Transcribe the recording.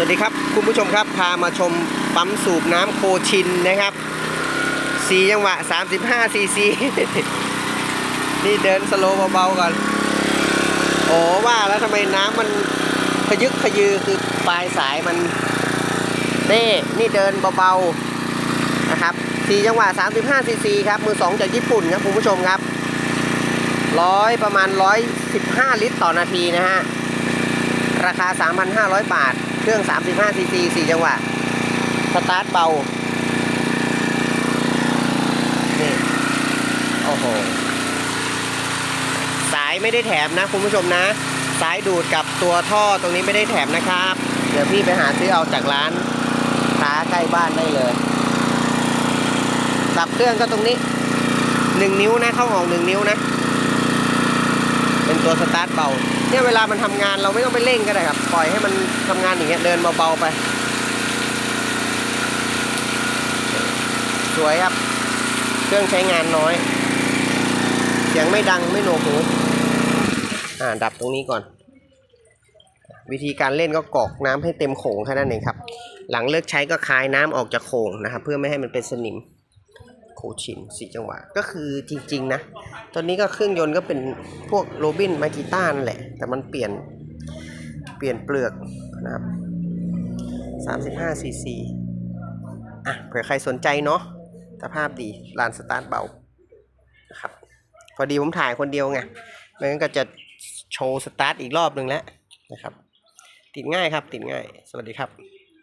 สวัสดีครับ คุณผู้ชมครับพามาชมปั๊มสูบน้ำโคชินนะครับสีจังหวะ 35ซีซีนี่เดินสโลว์เบาๆก่อน โอ้ว่าแล้วทำไมน้ำมันขยึกขยือคือปลายสายมันเน่นี่เดินเบาๆนะครับสีจังหวะ 35ซีซีครับ มือสองจากญี่ปุ่นครับคุณผู้ชมครับร้อยประมาณ 115 ลิตรต่อนาทีนะฮะราคา 3,500 บาท เครื่อง 35 ซีซี4จังหวะ สตาร์ทเบา นี่ โอ้โห สายไม่ได้แถมนะคุณผู้ชมนะ สายดูดกับตัวท่อตรงนี้ไม่ได้แถมนะครับ เดี๋ยวพี่ไปหาซื้อเอาจากร้านค้าใกล้บ้านได้เลยดับเครื่องก็ตรงนี้ 1 นิ้วนะ เข้าออก 1 นิ้วนะ เป็นตัวสตาร์ทเบา เนี่ยเวลามันทำงานเราไม่ต้องไปเร่งก็ได้ครับ ปล่อยให้มันทำงานอย่างเงี้ยเดินเบาๆไป สวยครับ เครื่องใช้งานน้อย เสียงไม่ดังไม่โหนกหูอ่าดับตรงนี้ก่อน วิธีการเล่นก็กอกน้ำให้เต็มโขงแค่นั้นเองครับ หลังเลิกใช้ก็คายน้ำออกจากโขงนะครับ เพื่อไม่ให้มันเป็นสนิม โคชินสี่จังหวะ ก็คือจริงๆนะ ตอนนี้ก็เครื่องยนต์ก็เป็นพวกโรบินมากิต้านั่นแหละ แต่มันเปลี่ยนเปลี่ยนเปลือกนะครับ35ซีซีอะเผื่อใครสนใจเนาะสภาพดีลานสตาร์ทเบานะครับ พอดีผมถ่ายคนเดียวไงไม่งั้นก็จะโชว์สตาร์ทอีกรอบหนึ่งแล้วนะครับ ติดง่ายครับติดง่าย สวัสดีครับ